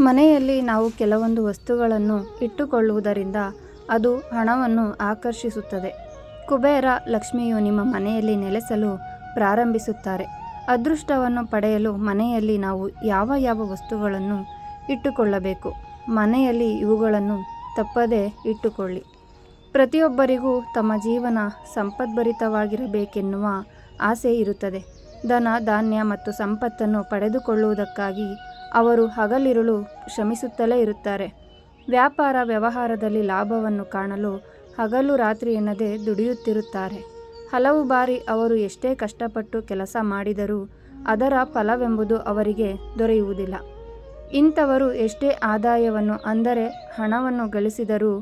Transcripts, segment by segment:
ಮನೆಯಲ್ಲಿ ನಾವು ಕೆಲವೊಂದು ವಸ್ತುಗಳನ್ನು ಇಟ್ಟುಕೊಳ್ಳುವುದರಿಂದ ಅದು ಹಣವನ್ನು ಆಕರ್ಷಿಸುತ್ತದೆ. ಕುಬೇರ ಲಕ್ಷ್ಮಿಯು ನಿಮ್ಮ ಮನೆಯಲ್ಲಿ ನೆಲೆಸಲು ಪ್ರಾರಂಭಿಸುತ್ತಾರೆ. ಅದೃಷ್ಟವನ್ನು ಪಡೆಯಲು ಮನೆಯಲ್ಲಿ ನಾವು ಯಾವ ಯಾವ ವಸ್ತುಗಳನ್ನು ಇಟ್ಟುಕೊಳ್ಳಬೇಕು? ಮನೆಯಲ್ಲಿ ಇವುಗಳನ್ನು ತಪ್ಪದೇ ಇಟ್ಟುಕೊಳ್ಳಿ. ಪ್ರತಿಯೊಬ್ಬರಿಗೂ ತಮ್ಮ ಜೀವನ ಸಂಪದ್ಭರಿತವಾಗಿರಬೇಕೆನ್ನುವ ಆಸೆ ಇರುತ್ತದೆ. ಧನ, ಧಾನ್ಯ ಮತ್ತು ಸಂಪತ್ತನ್ನು ಪಡೆದುಕೊಳ್ಳುವುದಕ್ಕಾಗಿ ಅವರು ಹಗಲಿರುಳು ಶ್ರಮಿಸುತ್ತಲೇ ಇರುತ್ತಾರೆ. ವ್ಯಾಪಾರ ವ್ಯವಹಾರದಲ್ಲಿ ಲಾಭವನ್ನು ಕಾಣಲು ಹಗಲು ರಾತ್ರಿ ಎನ್ನದೇ ದುಡಿಯುತ್ತಿರುತ್ತಾರೆ. ಹಲವು ಬಾರಿ ಅವರು ಎಷ್ಟೇ ಕಷ್ಟಪಟ್ಟು ಕೆಲಸ ಮಾಡಿದರೂ ಅದರ ಫಲವೆಂಬುದು ಅವರಿಗೆ ದೊರೆಯುವುದಿಲ್ಲ. ಇಂಥವರು ಎಷ್ಟೇ ಆದಾಯವನ್ನು ಅಂದರೆ ಹಣವನ್ನು ಗಳಿಸಿದರೂ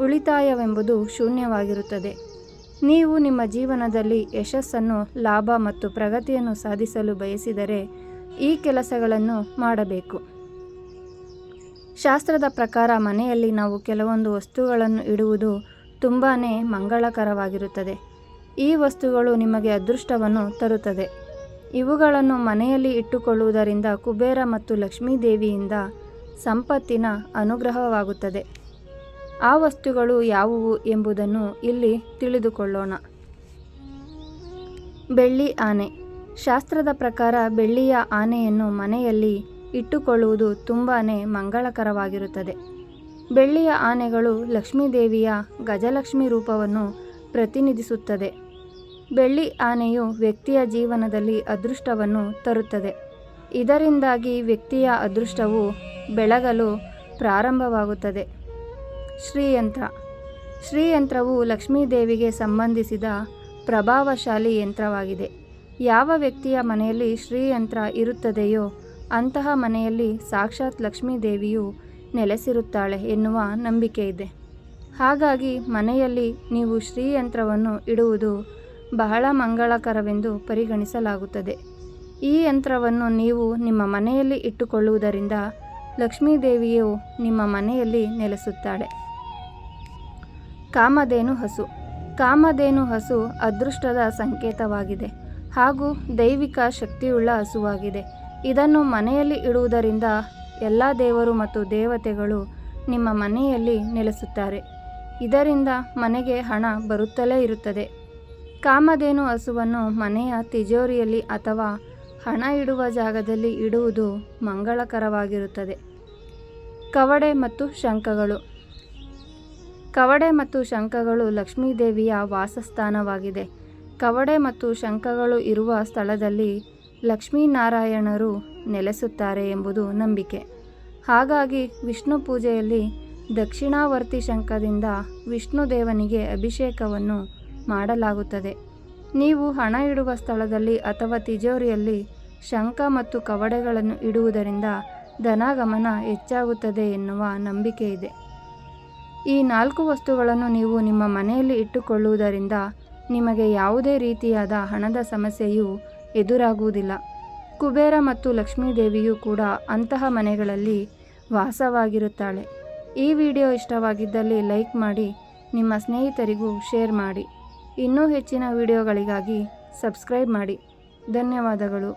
ಉಳಿತಾಯವೆಂಬುದು ಶೂನ್ಯವಾಗಿರುತ್ತದೆ. ನೀವು ನಿಮ್ಮ ಜೀವನದಲ್ಲಿ ಯಶಸ್ಸನ್ನು, ಲಾಭ ಮತ್ತು ಪ್ರಗತಿಯನ್ನು ಸಾಧಿಸಲು ಬಯಸಿದರೆ ಈ ಕೆಲಸಗಳನ್ನು ಮಾಡಬೇಕು. ಶಾಸ್ತ್ರದ ಪ್ರಕಾರ ಮನೆಯಲ್ಲಿ ನಾವು ಕೆಲವೊಂದು ವಸ್ತುಗಳನ್ನು ಇಡುವುದು ತುಂಬಾ ಮಂಗಳಕರವಾಗಿರುತ್ತದೆ. ಈ ವಸ್ತುಗಳು ನಿಮಗೆ ಅದೃಷ್ಟವನ್ನು ತರುತ್ತದೆ. ಇವುಗಳನ್ನು ಮನೆಯಲ್ಲಿ ಇಟ್ಟುಕೊಳ್ಳುವುದರಿಂದ ಕುಬೇರ ಮತ್ತು ಲಕ್ಷ್ಮೀ ದೇವಿಯಿಂದ ಸಂಪತ್ತಿನ ಅನುಗ್ರಹವಾಗುತ್ತದೆ. ಆ ವಸ್ತುಗಳು ಯಾವುವು ಎಂಬುದನ್ನು ಇಲ್ಲಿ ತಿಳಿದುಕೊಳ್ಳೋಣ. ಬೆಳ್ಳಿ ಆನೆ. ಶಾಸ್ತ್ರದ ಪ್ರಕಾರ ಬೆಳ್ಳಿಯ ಆನೆಯನ್ನು ಮನೆಯಲ್ಲಿ ಇಟ್ಟುಕೊಳ್ಳುವುದು ತುಂಬಾ ಮಂಗಳಕರವಾಗಿರುತ್ತದೆ. ಬೆಳ್ಳಿಯ ಆನೆಗಳು ಲಕ್ಷ್ಮೀದೇವಿಯ ಗಜಲಕ್ಷ್ಮಿ ರೂಪವನ್ನು ಪ್ರತಿನಿಧಿಸುತ್ತದೆ. ಬೆಳ್ಳಿ ಆನೆಯು ವ್ಯಕ್ತಿಯ ಜೀವನದಲ್ಲಿ ಅದೃಷ್ಟವನ್ನು ತರುತ್ತದೆ. ಇದರಿಂದಾಗಿ ವ್ಯಕ್ತಿಯ ಅದೃಷ್ಟವು ಬೆಳಗಲು ಪ್ರಾರಂಭವಾಗುತ್ತದೆ. ಶ್ರೀಯಂತ್ರ. ಶ್ರೀಯಂತ್ರವು ಲಕ್ಷ್ಮೀದೇವಿಗೆ ಸಂಬಂಧಿಸಿದ ಪ್ರಭಾವಶಾಲಿ ಯಂತ್ರವಾಗಿದೆ. ಯಾವ ವ್ಯಕ್ತಿಯ ಮನೆಯಲ್ಲಿ ಶ್ರೀಯಂತ್ರ ಇರುತ್ತದೆಯೋ ಅಂತಹ ಮನೆಯಲ್ಲಿ ಸಾಕ್ಷಾತ್ ಲಕ್ಷ್ಮೀದೇವಿಯು ನೆಲೆಸಿರುತ್ತಾಳೆ ಎನ್ನುವ ನಂಬಿಕೆ ಇದೆ. ಹಾಗಾಗಿ ಮನೆಯಲ್ಲಿ ನೀವು ಶ್ರೀಯಂತ್ರವನ್ನು ಇಡುವುದು ಬಹಳ ಮಂಗಳಕರವೆಂದು ಪರಿಗಣಿಸಲಾಗುತ್ತದೆ. ಈ ಯಂತ್ರವನ್ನು ನೀವು ನಿಮ್ಮ ಮನೆಯಲ್ಲಿ ಇಟ್ಟುಕೊಳ್ಳುವುದರಿಂದ ಲಕ್ಷ್ಮೀದೇವಿಯು ನಿಮ್ಮ ಮನೆಯಲ್ಲಿ ನೆಲೆಸುತ್ತಾಳೆ. ಕಾಮಧೇನು ಹಸು. ಕಾಮಧೇನು ಹಸು ಅದೃಷ್ಟದ ಸಂಕೇತವಾಗಿದೆ. ಹಾಗೂ ದೈವಿಕ ಶಕ್ತಿಯುಳ್ಳ ಹಸುವಾಗಿದೆ. ಇದನ್ನು ಮನೆಯಲ್ಲಿ ಇಡುವುದರಿಂದ ಎಲ್ಲ ದೇವರು ಮತ್ತು ದೇವತೆಗಳು ನಿಮ್ಮ ಮನೆಯಲ್ಲಿ ನೆಲೆಸುತ್ತಾರೆ. ಇದರಿಂದ ಮನೆಗೆ ಹಣ ಬರುತ್ತಲೇ ಇರುತ್ತದೆ. ಕಾಮಧೇನು ಹಸುವನ್ನು ಮನೆಯ ತಿಜೋರಿಯಲ್ಲಿ ಅಥವಾ ಹಣ ಇಡುವ ಜಾಗದಲ್ಲಿ ಇಡುವುದು ಮಂಗಳಕರವಾಗಿರುತ್ತದೆ. ಕವಡೆ ಮತ್ತು ಶಂಖಗಳು. ಕವಡೆ ಮತ್ತು ಶಂಖಗಳು ಲಕ್ಷ್ಮೀದೇವಿಯ ವಾಸಸ್ಥಾನವಾಗಿದೆ. ಕವಡೆ ಮತ್ತು ಶಂಖಗಳು ಇರುವ ಸ್ಥಳದಲ್ಲಿ ಲಕ್ಷ್ಮೀನಾರಾಯಣರು ನೆಲೆಸುತ್ತಾರೆ ಎಂಬುದು ನಂಬಿಕೆ. ಹಾಗಾಗಿ ವಿಷ್ಣು ಪೂಜೆಯಲ್ಲಿ ದಕ್ಷಿಣಾವರ್ತಿ ಶಂಖದಿಂದ ವಿಷ್ಣು ದೇವನಿಗೆ ಅಭಿಷೇಕವನ್ನು ಮಾಡಲಾಗುತ್ತದೆ. ನೀವು ಹಣ ಇಡುವ ಸ್ಥಳದಲ್ಲಿ ಅಥವಾ ತಿಜೋರಿಯಲ್ಲಿ ಶಂಖ ಮತ್ತು ಕವಡೆಗಳನ್ನು ಇಡುವುದರಿಂದ ಧನಾಗಮನ ಹೆಚ್ಚಾಗುತ್ತದೆ ಎನ್ನುವ ನಂಬಿಕೆ ಇದೆ ಈ ನಾಲ್ಕು ವಸ್ತುಗಳನ್ನು ನೀವು ನಿಮ್ಮ ಮನೆಯಲ್ಲಿ ಇಟ್ಟುಕೊಳ್ಳುವುದರಿಂದ ನಿಮಗೆ ಯಾವುದೇ ರೀತಿಯಾದ ಹಣದ ಸಮಸ್ಯೆಯು ಎದುರಾಗುವುದಿಲ್ಲ. ಕುಬೇರ ಮತ್ತು ಲಕ್ಷ್ಮೀದೇವಿಯು ಕೂಡ ಅಂತಹ ಮನೆಗಳಲ್ಲಿ ವಾಸವಾಗಿರುತ್ತಾಳೆ. ಈ ವಿಡಿಯೋ ಇಷ್ಟವಾಗಿದ್ದಲ್ಲಿ ಲೈಕ್ ಮಾಡಿ, ನಿಮ್ಮ ಸ್ನೇಹಿತರಿಗೂ ಶೇರ್ ಮಾಡಿ. ಇನ್ನೂ ಹೆಚ್ಚಿನ ವಿಡಿಯೋಗಳಿಗಾಗಿ ಸಬ್ಸ್ಕ್ರೈಬ್ ಮಾಡಿ. ಧನ್ಯವಾದಗಳು.